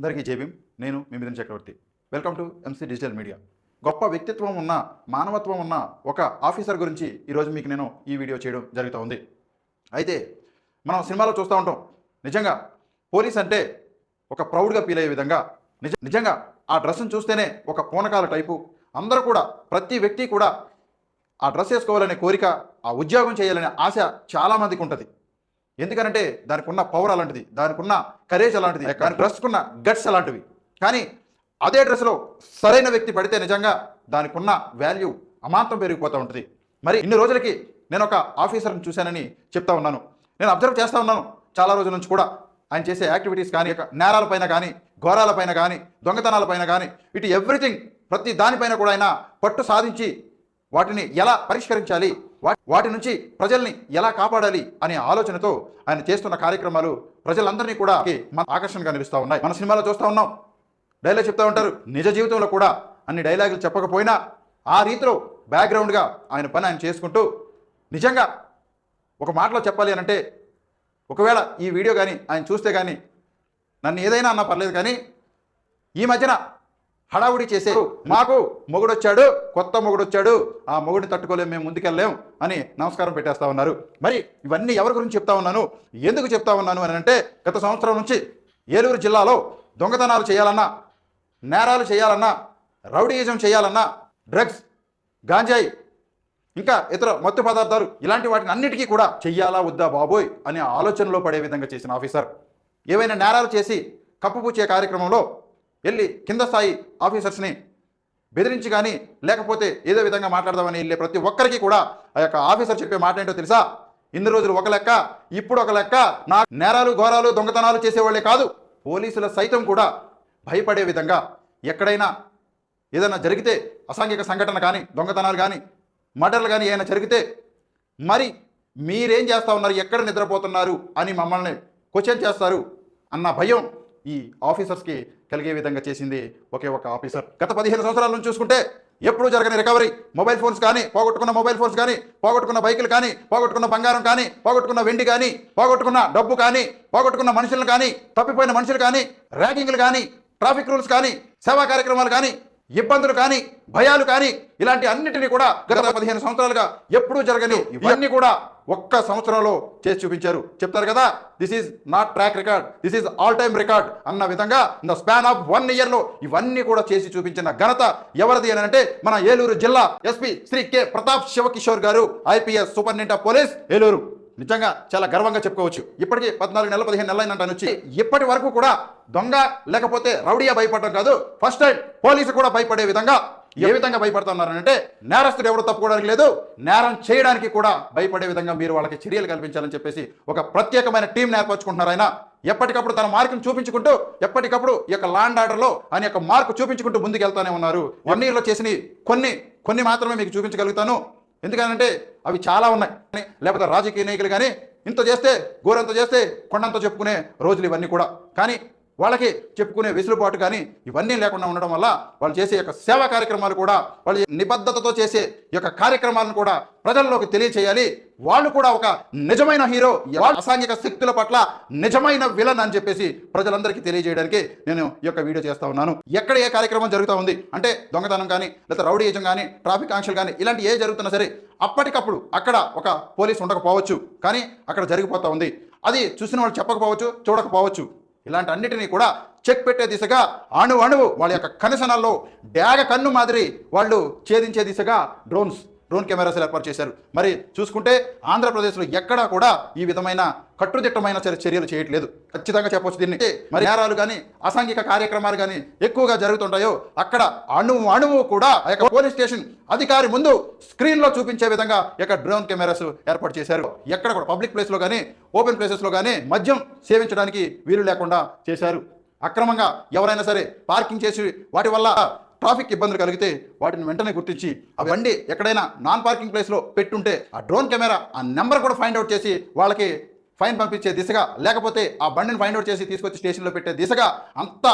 అందరికీ జేబీం నేను మీ Mithun Chakravarthi. Welcome to MC digital media గొప్ప వ్యక్తిత్వం ఉన్న మానవత్వం ఉన్న ఒక ఆఫీసర్ గురించి ఈరోజు మీకు నేను ఈ వీడియో చేయడం జరుగుతూ ఉంది. అయితే మనం సినిమాలో చూస్తూ ఉంటాం. నిజంగా పోలీస్ అంటే ఒక ప్రౌడ్గా ఫీల్ అయ్యే విధంగా నిజ నిజంగా ఆ డ్రెస్ను చూస్తేనే ఒక పూనకాల టైపు. అందరూ కూడా ప్రతి వ్యక్తి కూడా ఆ డ్రెస్ వేసుకోవాలనే కోరిక ఆ ఉద్యోగం చేయాలనే ఆశ చాలామందికి ఉంటుంది. ఎందుకనంటే దానికి ఉన్న పవర్ అలాంటిది దానికి ఉన్న కరేజ్ అలాంటిది దాని డ్రెస్కున్న గట్స్ అలాంటివి. కానీ అదే డ్రెస్లో సరైన వ్యక్తి పడితే నిజంగా దానికి ఉన్న వాల్యూ అమాంతం పెరిగిపోతూ ఉంటుంది. మరి ఇన్ని రోజులకి నేను ఒక ఆఫీసర్ని చూశానని చెప్తా ఉన్నాను. నేను అబ్జర్వ్ చేస్తూ ఉన్నాను చాలా రోజుల నుంచి కూడా. ఆయన చేసే యాక్టివిటీస్ కానీ నేరాలపైన కానీ ఘోరాలపైన కానీ దొంగతనాలపైన కానీ ఇటు ఎవ్రీథింగ్ ప్రతి దానిపైన కూడా ఆయన పట్టు సాధించి వాటిని ఎలా పరిష్కరించాలి వాటి నుంచి ప్రజల్ని ఎలా కాపాడాలి అనే ఆలోచనతో ఆయన చేస్తున్న కార్యక్రమాలు ప్రజలందరినీ కూడా మన ఆకర్షణగా నిలుస్తూ ఉన్నాయి. మన సినిమాలో చూస్తూ ఉన్నాం. డైలాగ్ చెప్తా ఉంటారు. నిజ జీవితంలో కూడా అన్ని డైలాగులు చెప్పకపోయినా ఆ రీతిలో బ్యాక్గ్రౌండ్గా ఆయన పని ఆయన చేసుకుంటూ నిజంగా ఒక మాటలో చెప్పాలి అని అంటే ఒకవేళ ఈ వీడియో కానీ ఆయన చూస్తే కానీ నన్ను ఏదైనా అన్నా పర్లేదు కానీ ఈ మధ్యన హడావుడి చేసే మాకు మొగుడొచ్చాడు కొత్త మొగుడొచ్చాడు ఆ మొగుడిని తట్టుకోలేం మేము ముందుకెళ్ళలేం అని నమస్కారం పెట్టేస్తా ఉన్నారు. మరి ఇవన్నీ ఎవరి గురించి చెప్తా ఉన్నాను? ఎందుకు చెప్తా ఉన్నాను అని అంటే గత సంవత్సరం నుంచి ఏలూరు జిల్లాలో దొంగతనాలు చేయాలన్నా నేరాలు చేయాలన్నా రౌడీయిజం చేయాలన్నా డ్రగ్స్ గాంజాయి ఇంకా ఇతర మత్తు పదార్థాలు ఇలాంటి వాటిని అన్నిటికీ కూడా చెయ్యాలా వద్దా బాబోయ్ అనే ఆలోచనలో పడే విధంగా చేసిన ఆఫీసర్. ఏవైనా నేరాలు చేసి కప్పుపూచే కార్యక్రమంలో వెళ్ళి కింద స్థాయి ఆఫీసర్స్ని బెదిరించి కానీ లేకపోతే ఏదో విధంగా మాట్లాడదామని వెళ్ళే ప్రతి ఒక్కరికి కూడా ఆ యొక్క ఆఫీసర్ చెప్పే మాట ఏంటో తెలుసా? ఇన్ని రోజులు ఒక లెక్క ఇప్పుడు ఒక లెక్క నా నేరాలు ఘోరాలు దొంగతనాలు చేసేవాళ్ళే కాదు. పోలీసుల సైతం కూడా భయపడే విధంగా ఎక్కడైనా ఏదైనా జరిగితే అసాంఘిక సంఘటన కానీ దొంగతనాలు కానీ మర్డర్లు కానీ ఏమైనా జరిగితే మరి మీరేం చేస్తా ఉన్నారు ఎక్కడ నిద్రపోతున్నారు అని మమ్మల్ని క్వశ్చన్ చేస్తారు అన్న భయం ఈ ఆఫీసర్స్కి కలిగే విధంగా చేసింది ఒకే ఒక ఆఫీసర్. గత పదిహేను సంవత్సరాల నుంచి చూసుకుంటే ఎప్పుడూ జరగని రికవరీ. మొబైల్ ఫోన్స్ కానీ పోగొట్టుకున్న మొబైల్ ఫోన్స్ కానీ పోగొట్టుకున్న బైకులు కానీ పోగొట్టుకున్న బంగారం కానీ పోగొట్టుకున్న వెండి కానీ పోగొట్టుకున్న డబ్బు కానీ పోగొట్టుకున్న మనుషులు కానీ తప్పిపోయిన మనుషులు కానీ ర్యాగింగ్లు కానీ ట్రాఫిక్ రూల్స్ కానీ సేవా కార్యక్రమాలు కానీ ఇబ్బందులు కానీ భయాలు కానీ ఇలాంటి అన్నిటినీ కూడా గత పదిహేను సంవత్సరాలుగా ఎప్పుడూ జరగని ఇవన్నీ కూడా ఒక్క సంవత్సరంలో చేసి చూపించారు. చెప్తారు కదా this is not track record this is all time record అన్న విధంగా in the span of one ఇయర్లో ఇవన్నీ కూడా చేసి చూపించిన ఘనత ఎవరిది అని అంటే మన ఏలూరు జిల్లా ఎస్పీ శ్రీ కె. ప్రతాప్ శివకిషోర్ గారు IPS superintendent of police Eluru. నిజంగా చాలా గర్వంగా చెప్పుకోవచ్చు. ఇప్పటికీ పద్నాలుగు నెలల పదిహేను నెలలు అయినట్టు వచ్చి ఇప్పటి వరకు కూడా దొంగ లేకపోతే రౌడీయా భయపడడం కాదు. ఫస్ట్ టైం పోలీసు కూడా భయపడే విధంగా ఏ విధంగా భయపడుతున్నారంటే నేరస్తుడు ఎవరు తప్పుకోవడానికి లేదు. నేరం చేయడానికి కూడా భయపడే విధంగా మీరు వాళ్ళకి చర్యలు కల్పించాలని చెప్పేసి ఒక ప్రత్యేకమైన టీం ఏర్పరచుకుంటున్నారు ఆయన. ఎప్పటికప్పుడు తన మార్కును చూపించుకుంటూ ఎప్పటికప్పుడు ఈ యొక్క లాండ్ ఆర్డర్లో ఆయన యొక్క మార్కు చూపించుకుంటూ ముందుకు వెళ్తానే ఉన్నారు. వన్ ఇయర్లో చేసిన కొన్ని కొన్ని మాత్రమే మీకు చూపించగలుగుతాను. ఎందుకంటే అవి చాలా ఉన్నాయి. లేకపోతే రాజకీయ నాయకులు కానీ ఇంత చేస్తే గోరంత చేస్తే కొండంత చెప్పుకునే రోజులు ఇవన్నీ కూడా. కానీ వాళ్ళకి చెప్పుకునే వెసులుబాటు కానీ ఇవన్నీ లేకుండా ఉండడం వల్ల వాళ్ళు చేసే యొక్క సేవా కార్యక్రమాలు కూడా వాళ్ళు నిబద్ధతతో చేసే యొక్క కార్యక్రమాలను కూడా ప్రజల్లోకి తెలియచేయాలి. వాళ్ళు కూడా ఒక నిజమైన హీరో అసాంఘిక శక్తుల పట్ల నిజమైన విలన్ అని చెప్పేసి ప్రజలందరికీ తెలియజేయడానికి నేను ఈ యొక్క వీడియో చేస్తా ఉన్నాను. ఎక్కడ ఏ కార్యక్రమం జరుగుతూ ఉంది? అంటే దొంగతనం కానీ లేదా రౌడీయజం కానీ ట్రాఫిక్ ఆంక్షలు కానీ ఇలాంటి ఏ జరుగుతున్నా సరే అప్పటికప్పుడు అక్కడ ఒక పోలీస్ ఉండకపోవచ్చు. కానీ అక్కడ జరిగిపోతూ ఉంది. అది చూసిన వాళ్ళు చెప్పకపోవచ్చు చూడకపోవచ్చు. ఇలాంటి అన్నిటినీ కూడా చెక్ పెట్టే దిశగా అణు అణువు వాళ్ళ యొక్క కనసనాల్లో డ్యాగ కన్ను మాదిరి వాళ్ళు ఛేదించే దిశగా డ్రోన్స్ డ్రోన్ కెమెరాస్ ఏర్పాటు చేశారు. మరి చూసుకుంటే ఆంధ్రప్రదేశ్లో ఎక్కడా కూడా ఈ విధమైన కట్టుదిట్టమైన చర్య- చర్యలు చేయట్లేదు. ఖచ్చితంగా చెప్పొచ్చు దీన్ని. మరి నేరాలు కానీ అసాంఘిక కార్యక్రమాలు కానీ ఎక్కువగా జరుగుతుంటాయో అక్కడ అణువు అణువు కూడా ఆ యొక్క పోలీస్ స్టేషన్ అధికారి ముందు స్క్రీన్లో చూపించే విధంగా యొక్క డ్రోన్ కెమెరాస్ ఏర్పాటు చేశారు. ఎక్కడ కూడా పబ్లిక్ ప్లేస్లో కానీ ఓపెన్ ప్లేసెస్లో కానీ మద్యం సేవించడానికి వీలు లేకుండా చేశారు. అక్రమంగా ఎవరైనా సరే పార్కింగ్ చేసి వాటి వల్ల ట్రాఫిక్ ఇబ్బందులు కలిగితే వాటిని వెంటనే గుర్తించి ఆ బండి ఎక్కడైనా నాన్ పార్కింగ్ ప్లేస్లో పెట్టుంటే ఆ డ్రోన్ కెమెరా ఆ నెంబర్ కూడా ఫైండ్ అవుట్ చేసి వాళ్ళకి ఫైన్ పంపించే దిశగా లేకపోతే ఆ బండిని ఫైండ్ అవుట్ చేసి తీసుకొచ్చి స్టేషన్లో పెట్టే దిశగా అంత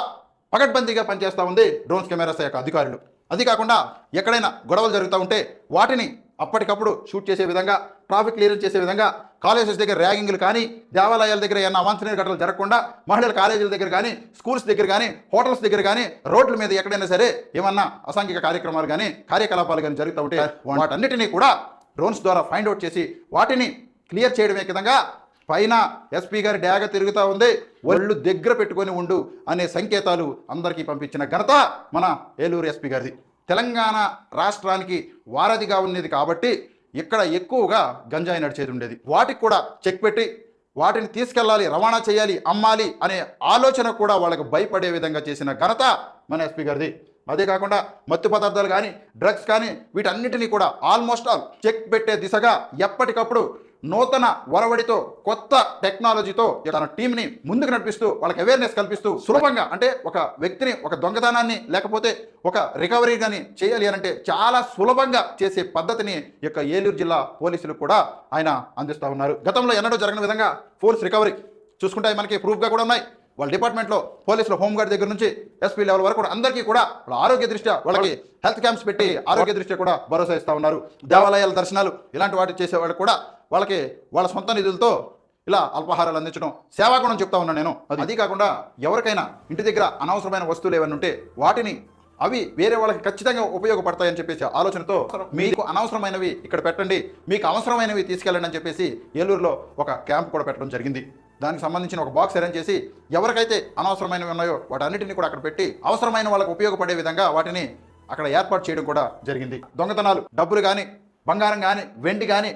పకడ్బందీగా పనిచేస్తూ ఉంది డ్రోన్స్ కెమెరాస్ యొక్క అధికారులు. అది కాకుండా ఎక్కడైనా గొడవలు జరుగుతూ ఉంటే వాటిని అప్పటికప్పుడు షూట్ చేసే విధంగా ట్రాఫిక్ క్లియరెన్స్ చేసే విధంగా కాలేజెస్ దగ్గర ర్యాగింగ్లు కానీ దేవాలయాల దగ్గర ఏమన్నా అవాంఛనీయ ఘటనలు జరగకుండా మహిళల కాలేజీల దగ్గర కానీ స్కూల్స్ దగ్గర కానీ హోటల్స్ దగ్గర కానీ రోడ్ల మీద ఎక్కడైనా సరే ఏమన్నా అసాంఘిక కార్యక్రమాలు కానీ కార్యకలాపాలు కానీ జరుగుతూ ఉంటే వాటన్నిటినీ కూడా డ్రోన్స్ ద్వారా ఫైండ్ అవుట్ చేసి వాటిని క్లియర్ చేయడమే విధంగా పైన ఎస్పీ గారి డ్యాగ తిరుగుతూ ఉంది. ఒళ్ళు దగ్గర పెట్టుకొని ఉండు అనే సంకేతాలు అందరికీ పంపించిన ఘనత మన ఏలూరు ఎస్పీ గారిది. తెలంగాణ రాష్ట్రానికి వారధిగా ఉండేది కాబట్టి ఇక్కడ ఎక్కువగా గంజాయి నడిచేది ఉండేది వాటికి కూడా చెక్ పెట్టి వాటిని తీసుకెళ్ళాలి రవాణా చేయాలి అమ్మాలి అనే ఆలోచన కూడా వాళ్ళకు భయపడే విధంగా చేసిన ఘనత మన ఎస్పీ గారిది. అదే కాకుండా మత్తు పదార్థాలు కానీ డ్రగ్స్ కానీ వీటన్నిటినీ కూడా ఆల్మోస్ట్ ఆల్ చెక్ పెట్టే దిశగా ఎప్పటికప్పుడు నూతన వరవడితో కొత్త టెక్నాలజీతో తన టీంని ముందుకు నడిపిస్తూ వాళ్ళకి అవేర్నెస్ కల్పిస్తూ సులభంగా అంటే ఒక వ్యక్తిని ఒక దొంగతనాన్ని లేకపోతే ఒక రికవరీ కానీ చేయాలి అని అంటే చాలా సులభంగా చేసే పద్ధతిని యొక్క ఏలూరు జిల్లా పోలీసులు కూడా ఆయన అందిస్తూ ఉన్నారు. గతంలో ఎన్నడూ జరగని విధంగా ఫోర్స్ రికవరీ చూసుకుంటే మనకి ప్రూఫ్గా కూడా ఉన్నాయి. వాళ్ళ డిపార్ట్మెంట్లో పోలీసులు హోంగార్డ్ దగ్గర నుంచి ఎస్పీ లెవెల్ వరకు కూడా అందరికీ కూడా వాళ్ళ ఆరోగ్య దృష్ట్యా వాళ్ళకి హెల్త్ క్యాంప్స్ పెట్టి ఆరోగ్య దృష్ట్యా కూడా భరోసా ఇస్తూ ఉన్నారు. దేవాలయాల దర్శనాలు ఇలాంటి వాటి చేసేవాళ్ళు కూడా వాళ్ళకి వాళ్ళ సొంత నిధులతో ఇలా అల్పాహారాలు అందించడం సేవాగుణం చెప్తా ఉన్నాను నేను. అది. కాకుండా ఎవరికైనా ఇంటి దగ్గర అనవసరమైన వస్తువులు ఏమైనా ఉంటే వాటిని అవి వేరే వాళ్ళకి ఖచ్చితంగా ఉపయోగపడతాయని చెప్పేసి ఆలోచనతో మీకు అనవసరమైనవి ఇక్కడ పెట్టండి మీకు అవసరమైనవి తీసుకెళ్ళండి అని చెప్పేసి ఏలూరులో ఒక క్యాంప్ కూడా పెట్టడం జరిగింది. దానికి సంబంధించిన ఒక బాక్స్ అరేంజ్ చేసి ఎవరికైతే అనవసరమైనవి ఉన్నాయో వాటన్నిటిని కూడా అక్కడ పెట్టి అవసరమైన వాళ్ళకు ఉపయోగపడే విధంగా వాటిని అక్కడ ఏర్పాటు చేయడం కూడా జరిగింది. దొంగతనాలు డబ్బులు కానీ బంగారం కానీ వెండి కానీ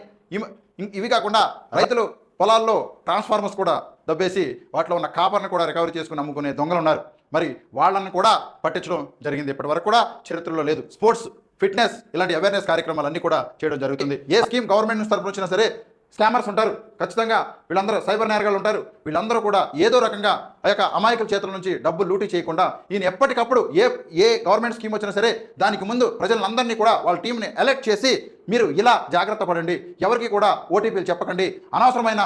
ఇవి కాకుండా రైతులు పొలాల్లో ట్రాన్స్ఫార్మర్స్ కూడా దబ్బేసి వాటిలో ఉన్న కాపర్ను కూడా రికవరీ చేసుకుని అమ్ముకునే దొంగలు ఉన్నారు. మరి వాళ్ళని కూడా పట్టించడం జరిగింది. ఇప్పటి వరకు కూడా చరిత్రలో లేదు. స్పోర్ట్స్ ఫిట్నెస్ ఇలాంటి అవేర్నెస్ కార్యక్రమాలన్నీ కూడా చేయడం జరుగుతుంది. ఏ స్కీమ్ గవర్నమెంట్ తరఫున తరపున వచ్చినా సరే స్కామర్స్ ఉంటారు. ఖచ్చితంగా వీళ్ళందరూ సైబర్ నేరగాళ్ళు ఉంటారు. వీళ్ళందరూ కూడా ఏదో రకంగా ఆ యొక్క అమాయకుల చేతుల నుంచి డబ్బులు లూటీ చేయకుండా ఈయన ఎప్పటికప్పుడు ఏ ఏ గవర్నమెంట్ స్కీమ్ వచ్చినా సరే దానికి ముందు ప్రజలందరినీ కూడా వాళ్ళ టీంని ఎలెక్ట్ చేసి మీరు ఇలా జాగ్రత్త పడండి. ఎవరికి కూడా ఓటీపీలు చెప్పకండి. అనవసరమైన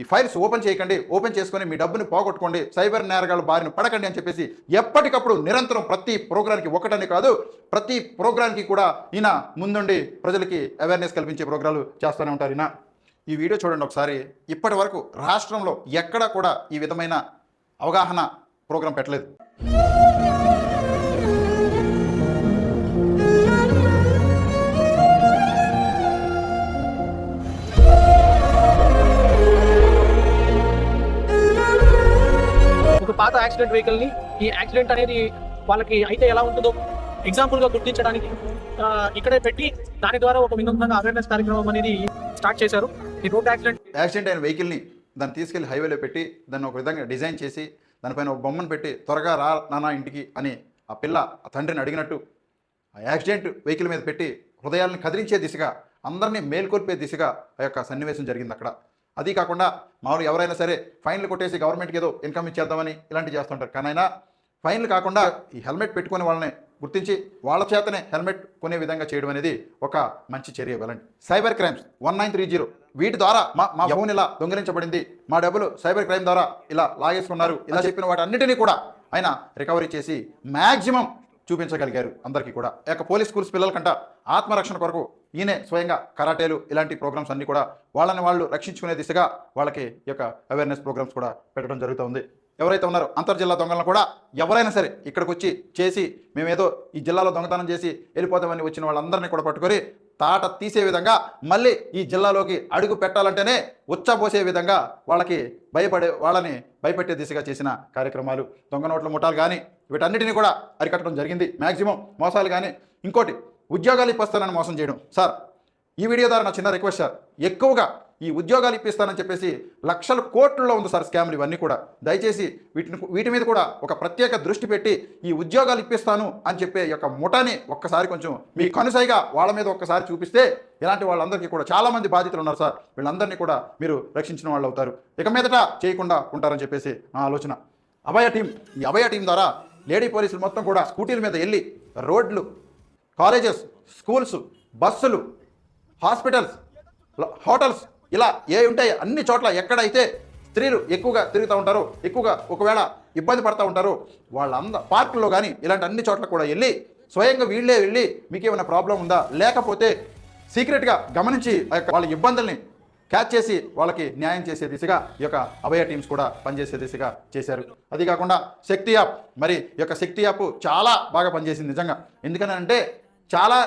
ఈ ఫైల్స్ ఓపెన్ చేయకండి. ఓపెన్ చేసుకొని మీ డబ్బుని పోగొట్టుకోండి. సైబర్ నేరగాళ్ళ బారిన పడకండి అని చెప్పేసి ఎప్పటికప్పుడు నిరంతరం ప్రతి ప్రోగ్రాంకి ఒకటని కాదు ప్రతి ప్రోగ్రామ్కి కూడా ఈయన ముందుండి ప్రజలకి అవేర్నెస్ కల్పించే ప్రోగ్రాలు చేస్తూనే ఉంటారు ఈయన. ఈ వీడియో చూడండి ఒకసారి. ఇప్పటి వరకు రాష్ట్రంలో ఎక్కడా కూడా ఈ విధమైన అవగాహన ప్రోగ్రాం పెట్టలేదు. ఒక పాత యాక్సిడెంట్ వెహికల్ని ఈ యాక్సిడెంట్ అనేది వాళ్ళకి అయితే ఎలా ఉంటుందో ఎగ్జాంపుల్గా గుర్తించడానికి ఇక్కడే పెట్టి దాని ద్వారా ఒక వినూత్నంగా అవేర్నెస్ కార్యక్రమం అనేది స్టార్ట్ చేశారు. ఈ రోడ్ యాక్సిడెంట్ యాక్సిడెంట్ అయిన వెహికల్ని దాన్ని తీసుకెళ్ళి హైవేలో పెట్టి దాన్ని ఒక విధంగా డిజైన్ చేసి దానిపైన ఒక బొమ్మను పెట్టి త్వరగా రా నానా ఇంటికి అని ఆ పిల్ల ఆ తండ్రిని అడిగినట్టు ఆ యాక్సిడెంట్ వెహికల్ మీద పెట్టి హృదయాలను కదిలించే దిశగా అందరినీ మేల్కొల్పే దిశగా ఆ యొక్క సన్నివేశం జరిగింది అక్కడ. అది కాకుండా మామూలు ఎవరైనా సరే ఫైన్లు కొట్టేసి గవర్నమెంట్కి ఏదో ఇన్కమ్ ఇచ్చేద్దామని ఇలాంటివి చేస్తుంటారు. కానీ అయినా ఫైన్లు కాకుండా ఈ హెల్మెట్ పెట్టుకునే వాళ్ళని గుర్తించి వాళ్ళ చేతనే హెల్మెట్ కొనే విధంగా చేయడం అనేది ఒక మంచి చర్య ఇవ్వాలండి. Cyber crimes one nine three zero. వీటి ద్వారా మా మా ఫోన్ ఇలా దొంగిలించబడింది. మా డబ్బులు సైబర్ క్రైమ్ ద్వారా ఇలా లాగేసుకున్నారు. ఇలా చెప్పిన వాటి అన్నిటినీ కూడా ఆయన రికవరీ చేసి మ్యాక్సిమం చూపించగలిగారు అందరికీ కూడా. యొక్క పోలీస్ స్కూల్స్ పిల్లలకంట ఆత్మరక్షణ కొరకు ఈయనే స్వయంగా కరాటేలు ఇలాంటి ప్రోగ్రామ్స్ అన్ని కూడా వాళ్ళని వాళ్ళు రక్షించుకునే దిశగా వాళ్ళకి ఈ యొక్క అవేర్నెస్ ప్రోగ్రామ్స్ కూడా పెట్టడం జరుగుతుంది. ఎవరైతే ఉన్నారో అంతర్జిల్లా దొంగలను కూడా ఎవరైనా సరే ఇక్కడికి వచ్చి చేసి మేమేదో ఈ జిల్లాలో దొంగతనం చేసి వెళ్ళిపోతామని వచ్చిన వాళ్ళందరినీ కూడా పట్టుకొని తాట తీసే విధంగా మళ్ళీ ఈ జిల్లాలోకి అడుగు పెట్టాలంటేనే ఉచ్చబోసే విధంగా వాళ్ళకి భయపడే వాళ్ళని భయపెట్టే దిశగా చేసిన కార్యక్రమాలు. దొంగ నోట్ల ముఠాలు కానీ వీటన్నిటిని కూడా అరికట్టడం జరిగింది. మ్యాక్సిమం మోసాలు కానీ ఇంకోటి ఉద్యోగాలు ఇప్పిస్తానని మోసం చేయడం. సార్ ఈ వీడియో ద్వారా నా చిన్న రిక్వెస్ట్ సార్ ఎక్కువగా ఈ ఉద్యోగాలు ఇప్పిస్తానని చెప్పేసి లక్షల కోట్లలో ఉంది సార్ స్కామ్లు ఇవన్నీ కూడా. దయచేసి వీటిని వీటి మీద కూడా ఒక ప్రత్యేక దృష్టి పెట్టి ఈ ఉద్యోగాలు ఇప్పిస్తాను అని చెప్పే యొక్క ముఠాని ఒక్కసారి కొంచెం మీ కనుసైగా వాళ్ళ మీద ఒక్కసారి చూపిస్తే ఇలాంటి వాళ్ళందరికీ కూడా చాలామంది బాధితులు ఉన్నారు సార్. వీళ్ళందరినీ కూడా మీరు రక్షించిన వాళ్ళు అవుతారు. ఇక మీదట చేయకుండా ఉంటారని చెప్పేసి నా ఆలోచన. అభయ టీం ఈ అభయ టీం ద్వారా లేడీ పోలీసులు మొత్తం కూడా స్కూటీల మీద వెళ్ళి రోడ్లు కాలేజెస్ స్కూల్స్ బస్సులు హాస్పిటల్స్ హోటల్స్ ఇలా ఏ ఉంటాయి అన్ని చోట్ల ఎక్కడైతే స్త్రీలు ఎక్కువగా తిరుగుతూ ఉంటారు ఎక్కువగా ఒకవేళ ఇబ్బంది పడుతూ ఉంటారు వాళ్ళంద పార్కుల్లో కానీ ఇలాంటి అన్ని చోట్ల కూడా వెళ్ళి స్వయంగా వీళ్ళే వెళ్ళి మీకు ఏమైనా ప్రాబ్లం ఉందా? లేకపోతే సీక్రెట్గా గమనించి ఆ యొక్క వాళ్ళ ఇబ్బందుల్ని క్యాచ్ చేసి వాళ్ళకి న్యాయం చేసే దిశగా ఈ యొక్క అభయ టీమ్స్ కూడా పనిచేసే దిశగా చేశారు. అది కాకుండా శక్తి యాప్. మరి ఈ యొక్క శక్తి యాప్ చాలా బాగా పనిచేసింది నిజంగా. ఎందుకని అంటే చాలా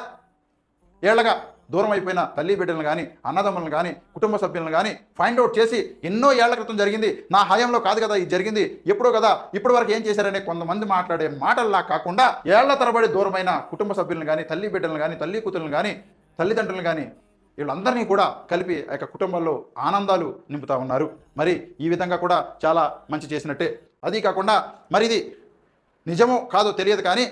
ఏళ్ళగా దూరం అయిపోయిన తల్లి బిడ్డలను కానీ అన్నదమ్ములను కానీ కుటుంబ సభ్యులను కానీ ఫైండ్ అవుట్ చేసి ఎన్నో ఏళ్ళ క్రితం జరిగింది. నా హయాంలో కాదు కదా ఇది జరిగింది. ఎప్పుడో కదా ఇప్పటి వరకు ఏం చేశారనే కొంతమంది మాట్లాడే మాటల్లా కాకుండా ఏళ్ళ తరబడి దూరమైన కుటుంబ సభ్యులను కానీ తల్లి బిడ్డలను కానీ తల్లి కూతురులను కానీ తల్లిదండ్రులను కానీ వీళ్ళందరినీ కూడా కలిపి ఆ యొక్క కుటుంబంలో ఆనందాలు నింపుతా ఉన్నారు. మరి ఈ విధంగా కూడా చాలా మంచి చేసినట్టే. అది కాకుండా మరి ఇది నిజమో కాదో తెలియదు కానీ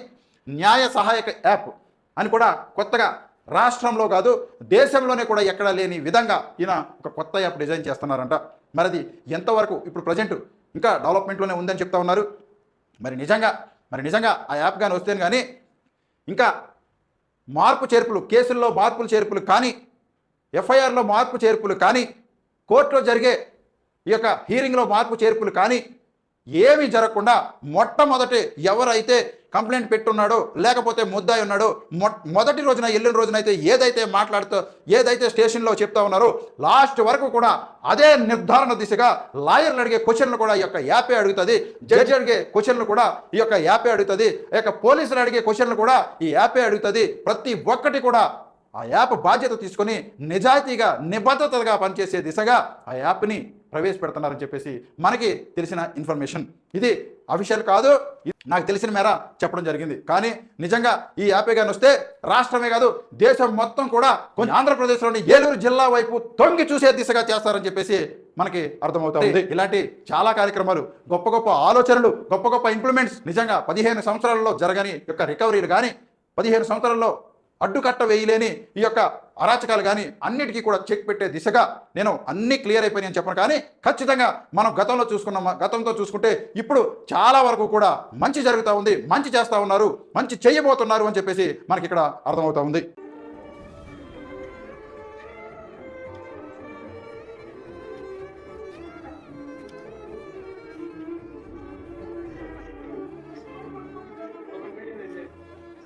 న్యాయ సహాయక యాప్ అని కూడా కొత్తగా రాష్ట్రంలో కాదు దేశంలోనే కూడా ఎక్కడా లేని విధంగా ఈయన ఒక కొత్త యాప్ డిజైన్ చేస్తున్నారంట. మరి అది ఎంతవరకు ఇప్పుడు ప్రజెంట్ ఇంకా డెవలప్మెంట్లోనే ఉందని చెప్తా ఉన్నారు. మరి నిజంగా మరి నిజంగా ఆ యాప్ కానీ వస్తేనే కానీ ఇంకా మార్పు చేర్పులు కేసుల్లో మార్పులు చేర్పులు కానీ ఎఫ్ఐఆర్లో మార్పు చేర్పులు కానీ కోర్టులో జరిగే ఈ యొక్క హీరింగ్లో మార్పు చేర్పులు కానీ ఏమి జరగకుండా మొట్టమొదటి ఎవరైతే కంప్లైంట్ పెట్టున్నాడో లేకపోతే ముద్దాయి ఉన్నాడో మొ మొదటి రోజున వెళ్ళిన రోజునైతే ఏదైతే మాట్లాడుతూ ఏదైతే స్టేషన్లో చెప్తా ఉన్నారో లాస్ట్ వరకు కూడా అదే నిర్ధారణ దిశగా లాయర్లు అడిగే క్వశ్చన్లు కూడా ఈ యొక్క యాపే అడుగుతుంది. జడ్జి అడిగే క్వశ్చన్లు కూడా ఈ యొక్క యాపే అడుగుతుంది. ఈ యొక్క పోలీసులు అడిగే క్వశ్చన్లు కూడా ఈ యాపే అడుగుతుంది. ప్రతి ఒక్కటి కూడా ఆ యాప్ బాధ్యత తీసుకొని నిజాయితీగా నిబద్ధతగా పనిచేసే దిశగా ఆ యాప్ని ప్రవేశపెడుతున్నారని చెప్పేసి మనకి తెలిసిన ఇన్ఫర్మేషన్. ఇది అఫీషియల్ కాదు ఇది నాకు తెలిసిన మేర చెప్పడం జరిగింది. కానీ నిజంగా ఈ యాపే కానీ వస్తే రాష్ట్రమే కాదు దేశం మొత్తం కూడా కొన్ని ఆంధ్రప్రదేశ్లోని ఏలూరు జిల్లా వైపు తొంగి చూసే దిశగా చేస్తారని చెప్పేసి మనకి అర్థమవుతా ఉంది. ఇలాంటి చాలా కార్యక్రమాలు గొప్ప గొప్ప ఆలోచనలు గొప్ప గొప్ప ఇంప్లిమెంట్స్ నిజంగా పదిహేను సంవత్సరాలలో జరగని యొక్క రికవరీలు కానీ పదిహేను సంవత్సరాల్లో అడ్డుకట్ట వేయలేని ఈ యొక్క అరాచకాలు కానీ అన్నిటికీ కూడా చెక్ పెట్టే దిశగా నేను అన్ని క్లియర్ అయిపోయినాయని చెప్పను. కానీ ఖచ్చితంగా మనం గతంలో చూసుకున్నాం గతంతో చూసుకుంటే ఇప్పుడు చాలా వరకు కూడా మంచి జరుగుతూ ఉంది మంచి చేస్తూ ఉన్నారు మంచి చేయబోతున్నారు అని చెప్పేసి మనకి ఇక్కడ అర్థమవుతా ఉంది.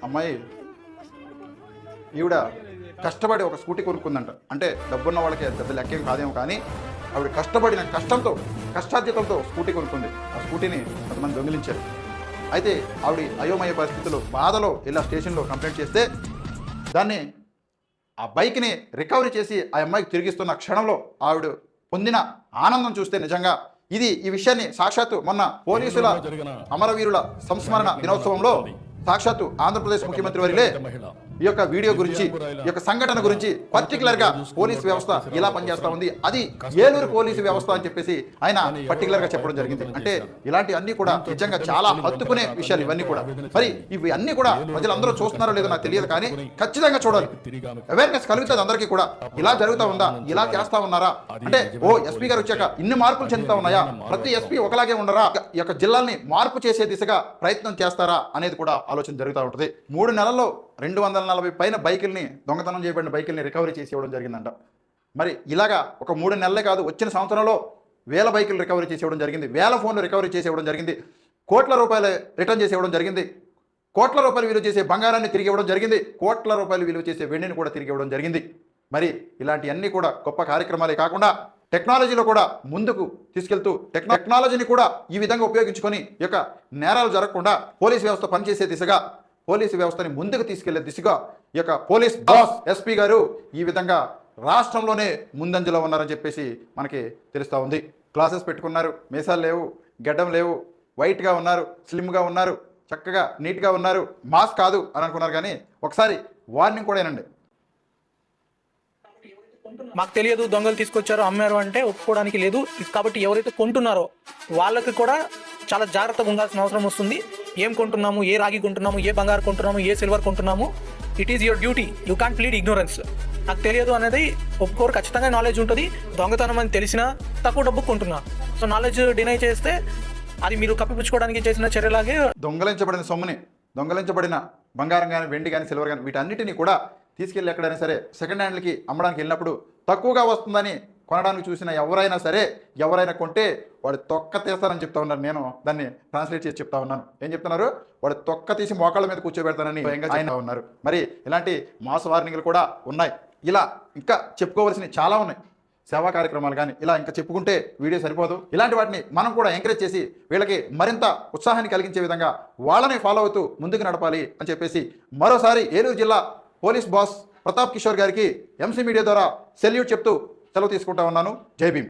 అమ్మాయి ఈవిడ కష్టపడి ఒక స్కూటీ కొనుక్కుందంట. అంటే డబ్బున్న వాళ్ళకి పెద్ద లెక్కేం కాదేమో కానీ ఆవిడ కష్టపడిన కష్టంతో కష్టార్జితంతో స్కూటీ కొనుక్కుంది. ఆ స్కూటీని కొంతమంది దొంగిలించారు. అయితే ఆవిడ అయోమయ పరిస్థితులు బాధలో ఇలా స్టేషన్లో కంప్లైంట్ చేస్తే దాన్ని ఆ బైక్ని రికవరీ చేసి ఆ అమ్మాయికి తిరిగిస్తున్న క్షణంలో ఆవిడ పొందిన ఆనందం చూస్తే నిజంగా ఇది ఈ విషయాన్ని సాక్షాత్తు మొన్న పోలీసుల అమరవీరుల సంస్మరణ దినోత్సవంలో సాక్షాత్తు ఆంధ్రప్రదేశ్ ముఖ్యమంత్రి వారిలే ఈ యొక్క వీడియో గురించి ఈ యొక్క సంఘటన గురించి పర్టికులర్గా పోలీస్ వ్యవస్థ ఇలా పనిచేస్తా ఉంది? అది ఏలూరు పోలీసు వ్యవస్థ అని చెప్పేసి ఆయన పర్టికులర్గా చెప్పడం జరిగింది. అంటే ఇలాంటి అన్ని కూడా నిజంగా చాలా హత్తుకునే విషయాలు ఇవన్నీ కూడా. మరి ఇవి అన్ని కూడా ప్రజలందరూ చూస్తున్నారో లేదో నాకు తెలియదు కానీ ఖచ్చితంగా చూడాలి. అవేర్నెస్ కలుగుతుంది అందరికీ కూడా. ఇలా జరుగుతా ఉందా? ఇలా చేస్తా ఉన్నారా? అంటే ఓ ఎస్పీ గారు వచ్చాక ఇన్ని మార్పులు చెందుతా ఉన్నాయా? ప్రతి ఎస్పీ ఒకలాగే ఉండరా? ఈ యొక్క జిల్లాల్ని మార్పు చేసే దిశగా ప్రయత్నం చేస్తారా? అనేది కూడా ఆలోచన జరుగుతూ ఉంటుంది. మూడు నెలల్లో రెండు వందల నలభై పైన బైకుల్ని దొంగతనం చేయబడిన బైకుల్ని రికవరీ చేసి ఇవ్వడం జరిగిందంట. మరి ఇలాగా ఒక మూడు నెలలే కాదు వచ్చిన సంవత్సరంలో వేల బైకులు రికవరీ చేసి ఇవ్వడం జరిగింది. వేల ఫోన్లు రికవరీ చేసి ఇవ్వడం జరిగింది. కోట్ల రూపాయలు రిటర్న్ చేసి ఇవ్వడం జరిగింది. కోట్ల రూపాయలు విలువ చేసే బంగారాన్ని తిరిగి ఇవ్వడం జరిగింది. కోట్ల రూపాయలు విలువ చేసే వెండిని కూడా తిరిగి ఇవ్వడం జరిగింది. మరి ఇలాంటివన్నీ కూడా గొప్ప కార్యక్రమాలే కాకుండా టెక్నాలజీలో కూడా ముందుకు తీసుకెళ్తూ టెక్నాలజీని కూడా ఈ విధంగా ఉపయోగించుకొని ఈ యొక్క నేరాలు జరగకుండా పోలీస్ వ్యవస్థ పనిచేసే దిశగా పోలీసు వ్యవస్థని ముందుకు తీసుకెళ్ళే దిశగా ఈ యొక్క పోలీస్ బాస్ ఎస్పీ గారు ఈ విధంగా రాష్ట్రంలోనే ముందంజలో ఉన్నారని చెప్పేసి మనకి తెలుస్తూ ఉంది. క్లాసెస్ పెట్టుకున్నారు మీసాలు లేవు గడ్డం లేవు వైట్గా ఉన్నారు స్లిమ్గా ఉన్నారు చక్కగా నీట్గా ఉన్నారు మాస్క్ కాదు అని అనుకున్నారు కానీ ఒకసారి వార్నింగ్ కూడా ఏనండి మాకు తెలియదు దొంగలు తీసుకొచ్చారు అమ్మారు అంటే ఒప్పుకోవడానికి లేదు. కాబట్టి ఎవరైతే కొంటున్నారో వాళ్ళకి కూడా చాలా జాగ్రత్తగా ఉండాల్సిన అవసరం వస్తుంది. ఏం కొంటున్నాము ఏ రాగి కొంటున్నాము ఏ బంగారు కొంటున్నాము ఏ silver కొంటున్నాము it is your duty you can't plead ignorance నాకు తెలియదు అనేది ఒప్పుకోరు ఖచ్చితంగా నాలెడ్జ్ ఉంటుంది. దొంగతనం అని తెలిసినా తక్కువ డబ్బు కొంటున్నా. సో నాలెడ్జ్ డినై చేస్తే అది మీరు కప్పిపుచ్చుకోవడానికి చేసిన చర్యలాగే దొంగలించబడిన సొమ్ముని దొంగలించబడిన బంగారం కానీ వెండి కానీ సిల్వర్ కానీ వీటన్నిటిని కూడా తీసుకెళ్ళి ఎక్కడైనా సరే సెకండ్ హ్యాండ్కి అమ్మడానికి వెళ్ళినప్పుడు తక్కువగా వస్తుందని కొనడానికి చూసిన ఎవరైనా సరే ఎవరైనా కొంటే వాడు తొక్క తీస్తారని చెప్తా ఉన్నాను నేను దాన్ని ట్రాన్స్లేట్ చేసి చెప్తా ఉన్నాను. ఏం చెప్తున్నారు? వాడు తొక్క తీసి మోకాళ్ళ మీద కూర్చోబెడతానని భయంగా ఆయన ఉన్నారు. మరి ఇలాంటి మాస్ వార్నింగ్లు కూడా ఉన్నాయి. ఇలా ఇంకా చెప్పుకోవాల్సినవి చాలా ఉన్నాయి. సేవా కార్యక్రమాలు కానీ ఇలా ఇంకా చెప్పుకుంటే వీడియో సరిపోదు. ఇలాంటి వాటిని మనం కూడా ఎంకరేజ్ చేసి వీళ్ళకి మరింత ఉత్సాహాన్ని కలిగించే విధంగా వాళ్ళని ఫాలో అవుతూ ముందుకు నడపాలి అని చెప్పేసి మరోసారి ఏలూరు జిల్లా పోలీస్ బాస్ ప్రతాప్ కిషోర్ గారికి ఎంసీ మీడియా ద్వారా సెల్యూట్ చెప్తూ సెలవు తీసుకుంటా ఉన్నాను. జై భీమ్.